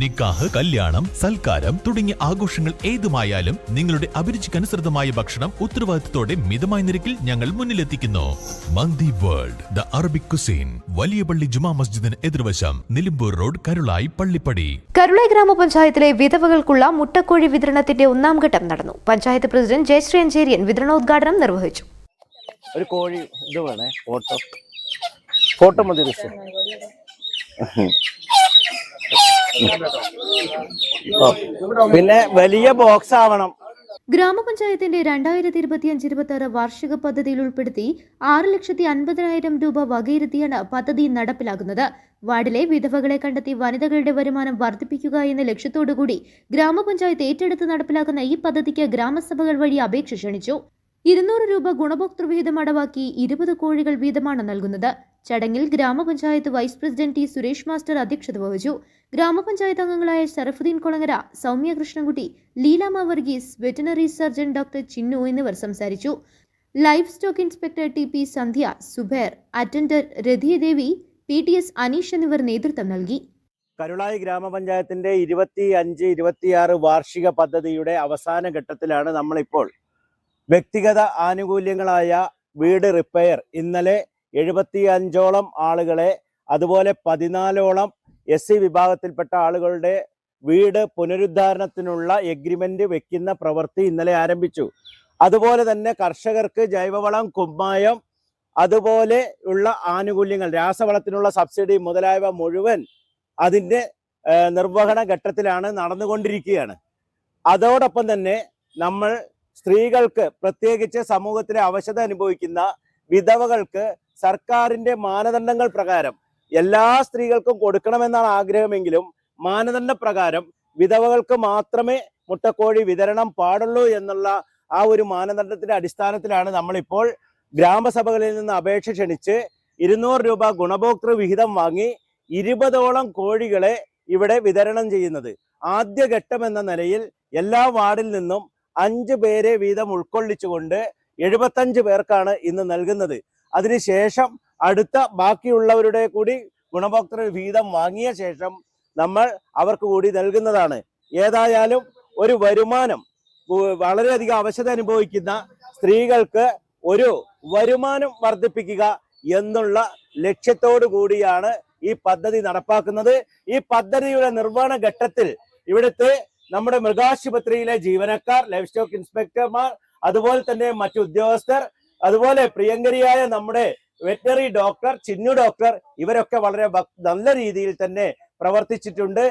നിക്കാഹ് കല്യാണം സൽക്കാരം തുടങ്ങിയ ആഘോഷങ്ങൾ ഏതുമായാലും നിങ്ങളുടെ അഭിരുചിക്കനുസൃതമായ ഭക്ഷണം ഉത്തരവാദിത്തത്തോടെ മിതമായ നിരക്കിൽ ഞങ്ങൾ മുന്നിലെത്തിക്കുന്നു. Mandi World the Arabic cuisine വലിയ പള്ളി ജുമാ മസ്ജിദിന് എതിർവശം നിലമ്പൂർ റോഡ് കരുളായി പള്ളിപ്പടി. കരുളായി ഗ്രാമപഞ്ചായത്തിലെ വിധവകൾക്കുള്ള മുട്ടക്കോഴി വിതരണത്തിന്റെ ഒന്നാം ഘട്ടം നടന്നു. പഞ്ചായത്ത് പ്രസിഡന്റ് ജയശ്രീ അഞ്ചേരിയൻ വിതരണോദ്ഘാടനം നിർവഹിച്ചു. ഒരു കോഴി ഇത് വേണേ ഫോട്ടോ. ഫോട്ടോ മതി പിന്നെ വലിയ ബോക്സ് ആവണം. ഗ്രാമപഞ്ചായത്തിന്റെ രണ്ടായിരത്തി ഇരുപത്തിയഞ്ച് ഇരുപത്തി ആറ് വാർഷിക പദ്ധതിയിൽ ഉൾപ്പെടുത്തി ആറ് ലക്ഷത്തി അൻപതിനായിരം രൂപ വകയിരുത്തിയാണ് പദ്ധതി നടപ്പിലാക്കുന്നത്. വാർഡിലെ വിധവകളെ കണ്ടെത്തി വനിതകളുടെ വരുമാനം വർദ്ധിപ്പിക്കുക എന്ന ലക്ഷ്യത്തോടുകൂടി ഗ്രാമപഞ്ചായത്ത് ഏറ്റെടുത്ത് നടപ്പിലാക്കുന്ന ഈ പദ്ധതിക്ക് ഗ്രാമസഭകൾ വഴി അപേക്ഷ ക്ഷണിച്ചു. ഇരുന്നൂറ് രൂപ ഗുണഭോക്തൃ വിഹിതം അടവാക്കി ഇരുപത് കോഴികൾ വീതമാണ് നൽകുന്നത്. ചടങ്ങിൽ ഗ്രാമപഞ്ചായത്ത് vice president T Suresh master അധ്യക്ഷത വഹിച്ചു. ഗ്രാമപഞ്ചായത്ത് അംഗങ്ങളായ Sharafuddin Kolangara Soumya Krishnankutty Leelamma Varghese veterinary surgeon doctor Chinnu എന്നിവർ സംസാരിച്ചു. Livestock inspector T P Sandhya Subair attender Rathiyadevi P T S Aneesh എന്നിവർ നേതൃത്വം നൽകി. കരുളായി ഗ്രാമപഞ്ചായത്തിന്റെ ഇരുപത്തി അഞ്ച് ഇരുപത്തിയാറ് വാർഷിക പദ്ധതിയുടെ അവസാന ഘട്ടത്തിലാണ് നമ്മളിപ്പോൾ. വ്യക്തിഗത ആനുകൂല്യങ്ങളായ വീട് റിപ്പയർ ഇന്നലെ എഴുപത്തി അഞ്ചോളം ആളുകളെ അതുപോലെ പതിനാലോളം എസ് സി വിഭാഗത്തിൽപ്പെട്ട ആളുകളുടെ വീട് പുനരുദ്ധാരണത്തിനുള്ള എഗ്രിമെന്റ് വെക്കുന്ന പ്രവൃത്തി ഇന്നലെ ആരംഭിച്ചു. അതുപോലെ തന്നെ കർഷകർക്ക് ജൈവവളം കുമ്മായം അതുപോലെ ഉള്ള ആനുകൂല്യങ്ങൾ രാസവളത്തിനുള്ള സബ്സിഡി മുതലായവ മുഴുവൻ അതിന്റെ നിർവഹണ ഘട്ടത്തിലാണ് നടന്നുകൊണ്ടിരിക്കുകയാണ്. അതോടൊപ്പം തന്നെ നമ്മൾ സ്ത്രീകൾക്ക് പ്രത്യേകിച്ച് സമൂഹത്തിലെ അവശത അനുഭവിക്കുന്ന വിധവകൾക്ക് സർക്കാരിന്റെ മാനദണ്ഡങ്ങൾ പ്രകാരം എല്ലാ സ്ത്രീകൾക്കും കൊടുക്കണമെന്നാണ് ആഗ്രഹമെങ്കിലും മാനദണ്ഡ പ്രകാരം വിധവകൾക്ക് മാത്രമേ മുട്ടക്കോഴി വിതരണം പാടുള്ളൂ എന്നുള്ള ആ ഒരു മാനദണ്ഡത്തിന്റെ അടിസ്ഥാനത്തിലാണ് നമ്മളിപ്പോൾ ഗ്രാമസഭകളിൽ നിന്ന് അപേക്ഷ ക്ഷണിച്ച് ഇരുന്നൂറ് രൂപ ഗുണഭോക്തൃ വിഹിതം വാങ്ങി ഇരുപതോളം കോഴികളെ ഇവിടെ വിതരണം ചെയ്യുന്നത്. ആദ്യഘട്ടം എന്ന നിലയിൽ എല്ലാ വാർഡിൽ നിന്നും അഞ്ച് പേരെ വീതം ഉൾക്കൊള്ളിച്ചുകൊണ്ട് എഴുപത്തഞ്ച് പേർക്കാണ് ഇന്ന് നൽകുന്നത്. അതിനുശേഷം അടുത്ത ബാക്കിയുള്ളവരുടെ കൂടി ഗുണഭോക്തൃ വീതം വാങ്ങിയ ശേഷം നമ്മൾ അവർക്ക് കൂടി നൽകുന്നതാണ്. ഏതായാലും ഒരു വരുമാനം വളരെയധികം അവശത അനുഭവിക്കുന്ന സ്ത്രീകൾക്ക് ഒരു വരുമാനം വർദ്ധിപ്പിക്കുക എന്നുള്ള ലക്ഷ്യത്തോടു കൂടിയാണ് ഈ പദ്ധതി നടപ്പാക്കുന്നത്. ഈ പദ്ധതിയുടെ നിർവഹണ ഘട്ടത്തിൽ ഇവിടുത്തെ നമ്മുടെ മൃഗാശുപത്രിയിലെ ജീവനക്കാർ ലൈഫ് സ്റ്റോക്ക് ഇൻസ്പെക്ടർമാർ അതുപോലെ തന്നെ മറ്റു ഉദ്യോഗസ്ഥർ അതുപോലെ പ്രിയങ്കരിയായ നമ്മുടെ വെറ്ററി ഡോക്ടർ ചിന്നു ഡോക്ടർ ഇവരൊക്കെ വളരെ നല്ല രീതിയിൽ തന്നെ പ്രവർത്തിച്ചിട്ടുണ്ട്.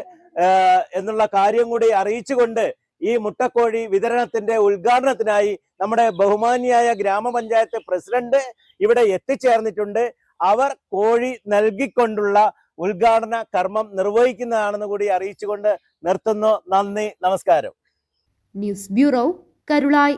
എന്നുള്ള കാര്യം കൂടി അറിയിച്ചുകൊണ്ട് ഈ മുട്ടക്കോഴി വിതരണത്തിന്റെ ഉദ്ഘാടനത്തിനായി നമ്മുടെ ബഹുമാനിയായ ഗ്രാമപഞ്ചായത്ത് പ്രസിഡന്റ് ഇവിടെ എത്തിച്ചേർന്നിട്ടുണ്ട്. അവർ കോഴി നൽകിക്കൊണ്ടുള്ള ഉദ്ഘാടന കർമ്മം നിർവഹിക്കുന്നതാണെന്ന് കൂടി അറിയിച്ചുകൊണ്ട് നിർത്തുന്നു. നന്ദി നമസ്കാരം. News bureau Karulai.